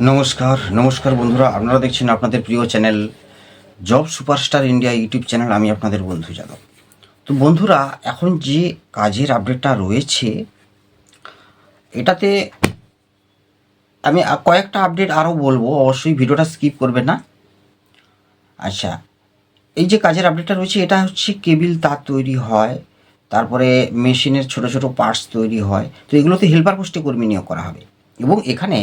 নমস্কার নমস্কার বন্ধুরা। আপনারা দেখছেন আপনাদের প্রিয় channel job superstar India YouTube channel. আমি আপনাদের বন্ধু যাদব। তো বন্ধুরা, এখন যে কাজের আপডেটটা রয়েছে, এটাতে আমি কয়েকটা আপডেট আরও বলব। অবশ্যই ভিডিওটা স্কিপ করবে না। আচ্ছা এই যে কাজের আপডেটটা রয়েছে, এটা হচ্ছে কেবিল তার তৈরি হয়, তারপরে মেশিনের ছোট ছোট পার্টস তৈরি হয়। তো এগুলোতে হেল্পার পোস্টে কর্মী নিয়োগ করা হবে। এবং এখানে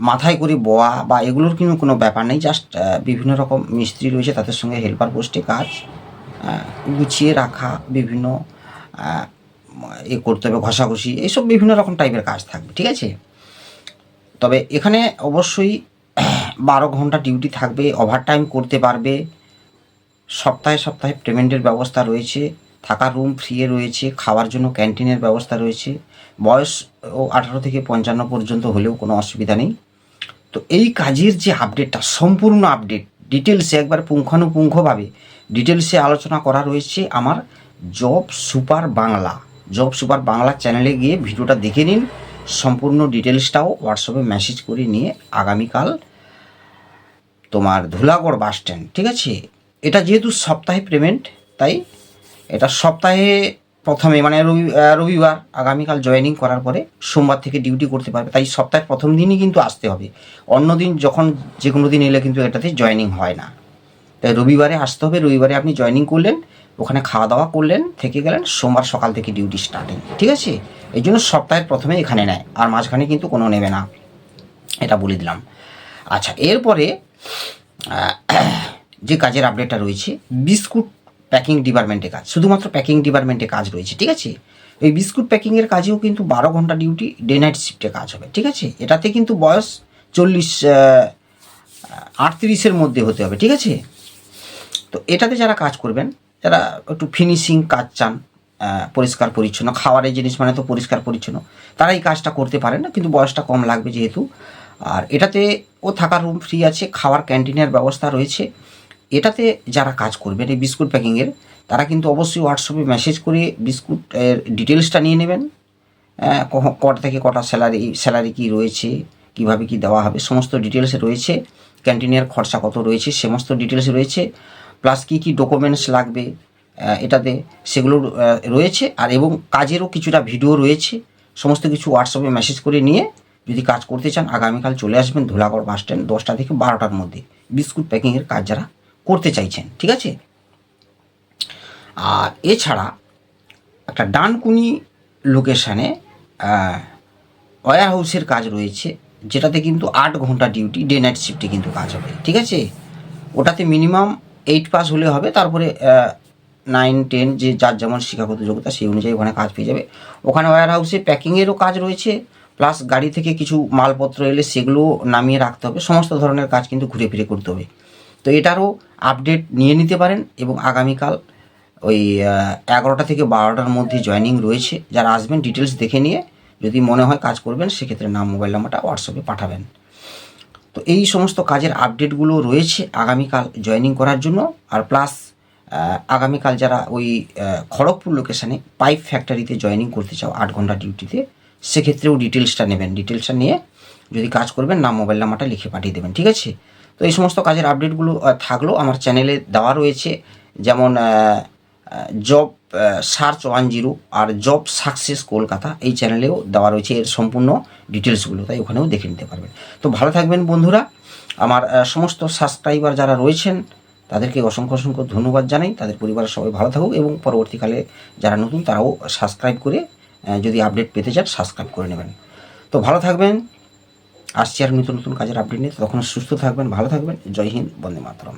মাথায় করে বোয়া বা এগুলোর কিন্তু কোনো ব্যাপার নেই জাস্ট বিভিন্ন রকম মিস্ত্রি রয়েছে তাদের সঙ্গে হেল্পার পোস্টে কাজ গুছিয়ে রাখা, বিভিন্ন এ করতে হবে, ঘষাঘষি, এইসব বিভিন্ন রকম টাইপের কাজ থাকবে, ঠিক আছে? তবে এখানে অবশ্যই, বারো ঘণ্টা ডিউটি থাকবে ওভারটাইম করতে পারবে, সপ্তাহে সপ্তাহে পেমেন্টের ব্যবস্থা রয়েছে। থাকার রুম ফ্রি রয়েছে, খাওয়ার জন্য ক্যান্টিনের ব্যবস্থা রয়েছে। বয়স ও আঠারো থেকে পঞ্চান্ন পর্যন্ত হলেও কোনো অসুবিধা নেই। তো এই কাজের যে আপডেটটা সম্পূর্ণ আপডেট ডিটেলসে একবার পুঙ্খানুপুঙ্খভাবে ডিটেলসে আলোচনা করা রয়েছে আমার job super Bangla job super Bangla চ্যানেলে গিয়ে ভিডিওটা দেখে নিন, সম্পূর্ণ ডিটেলসটাও হোয়াটসঅ্যাপে মেসেজ করে নিয়ে আগামীকাল তোমার ধুলাগড় বাস স্ট্যান্ড ঠিক আছে? এটা যেহেতু সপ্তাহে পেমেন্ট তাই এটা সপ্তাহে প্রথমে মানে রবি রবিবার, আগামীকাল জয়েনিং করার পরে সোমবার থেকে ডিউটি করতে পারবে। তাই সপ্তাহের প্রথম দিনই কিন্তু আসতে হবে। অন্য দিন যখন যে কোনো দিন এলে কিন্তু এটাতে জয়েনিং হয় না। তাই রবিবারে আসতে হবে। রবিবারে আপনি জয়েনিং করলেন, ওখানে খাওয়া দাওয়া করলেন, থেকে গেলেন, সোমবার সকাল থেকে ডিউটি স্টার্টিং ঠিক আছে? এই জন্য সপ্তাহের প্রথমে এখানে নেয়, আর মাঝখানে কিন্তু কোনো নেবে না। এটা বলে দিলাম। আচ্ছা এরপরে যে কাজের আপডেটটা রয়েছে, বিস্কুট প্যাকিং ডিপার্টমেন্টে কাজ। শুধুমাত্র প্যাকিং ডিপার্টমেন্টে কাজ রয়েছে, ঠিক আছে? এই বিস্কুট প্যাকিংয়ের কাজেও কিন্তু বারো ঘণ্টা ডিউটি ডে নাইট শিফটে কাজ হবে, ঠিক আছে? এটাতে কিন্তু বয়স চল্লিশ আটত্রিশের মধ্যে হতে হবে, ঠিক আছে? তো এটাতে যারা কাজ করবেন, যারা একটু ফিনিশিং কাজ চান পরিষ্কার পরিচ্ছন্ন খাবারের জিনিস মানে তো পরিষ্কার পরিচ্ছন্ন তারা এই কাজটা করতে পারেন না, কিন্তু বয়সটা কম লাগবে যেহেতু। আর এটাতে ও থাকার রুম ফ্রি আছে, খাওয়ার ক্যান্টিনের ব্যবস্থা রয়েছে। এটাতে যারা কাজ করবেন এই বিস্কুট প্যাকিংয়ের, তারা কিন্তু অবশ্যই হোয়াটসঅ্যাপে মেসেজ করে বিস্কুট ডিটেলসটা নিয়ে নেবেন। কটা থেকে কটা স্যালারি স্যালারি কি রয়েছে, কীভাবে কি দেওয়া হবে, সমস্ত ডিটেলস রয়েছে। ক্যান্টিনের খরচা কত রয়েছে, সমস্ত ডিটেলস রয়েছে। প্লাস কি কি ডকুমেন্টস লাগবে এটাতে সেগুলো রয়েছে। আর এবং কাজেরও কিছুটা ভিডিও রয়েছে। সমস্ত কিছু হোয়াটসঅ্যাপে মেসেজ করে নিয়ে যদি কাজ করতে চান, আগামীকাল চলে আসবেন ধুলাগড় বাস স্ট্যান্ড দশটা থেকে বারোটার মধ্যে। বিস্কুট প্যাকিংয়ের কাজ যারা করতে চাইছেন, ঠিক আছে? আর এছাড়া একটা ডানকুনি লোকেশানে ওয়ার হাউসের কাজ রয়েছে, যেটাতে কিন্তু আট ঘণ্টা ডিউটি, ডে নাইট শিফটে কিন্তু কাজ হবে, ঠিক আছে? ওটাতে মিনিমাম এইট পাস হলে হবে, তারপরে নাইন, টেন যে যার যেমন শিক্ষাগত যোগ্যতা, সেই অনুযায়ী ওখানে কাজ পেয়ে যাবে। ওখানে ওয়ার হাউসে প্যাকিংয়েরও কাজ রয়েছে, প্লাস গাড়ি থেকে কিছু মালপত্র এলে সেগুলো নামিয়ে রাখতে হবে, সমস্ত ধরনের কাজ কিন্তু ঘুরে ফিরে করতে হবে। তো এটারও আপডেট নিয়ে নিতে পারেন এবং আগামীকাল ওই এগারোটা থেকে বারোটার মধ্যে জয়েনিং রয়েছে। যারা আসবেন ডিটেলস দেখে নিয়ে যদি মনে হয় কাজ করবেন, সেক্ষেত্রে নাম, মোবাইল নাম্বারটা হোয়াটসঅ্যাপে পাঠাবেন। তো এই সমস্ত কাজের আপডেটগুলো রয়েছে আগামীকাল জয়েনিং করার জন্য। আর প্লাস আগামীকাল যারা ওই খড়গপুর লোকেশানে পাইপ ফ্যাক্টরিতে জয়েনিং করতে চাও আট ঘণ্টা ডিউটিতে সেক্ষেত্রেও ডিটেলসটা নেবেন। ডিটেলসটা নিয়ে যদি কাজ করবেন নাম মোবাইল নাম্বারটা লিখে পাঠিয়ে দেবেন ঠিক আছে? তো এই সমস্ত কাজের আপডেটগুলো আহ, থাকলেও আমার চ্যানেলে দেওয়া রয়েছে। যেমন জব সার্চ ওয়ান জিরো আর জব সাকসেস কলকাতা এই চ্যানেলেও দেওয়া রয়েছে এর সম্পূর্ণ ডিটেলসগুলো তাই ওখানেও দেখে নিতে পারবেন। তো ভালো থাকবেন বন্ধুরা। আমার সমস্ত সাবস্ক্রাইবার যারা রয়েছেন তাদেরকে অসংখ্য অসংখ্য ধন্যবাদ জানাই। তাদের পরিবারের সবাই ভালো থাকুক এবং পরবর্তীকালে যারা নতুন তারাও সাবস্ক্রাইব করে যদি আপডেট পেতে চান সাবস্ক্রাইব করে নেবেন। তো ভালো থাকবেন। আসছি আর নতুন নতুন কাজের আপডেট নিয়ে। তখন সুস্থ থাকবেন, ভালো থাকবেন। জয় হিন্দ, বন্দে মাতরম।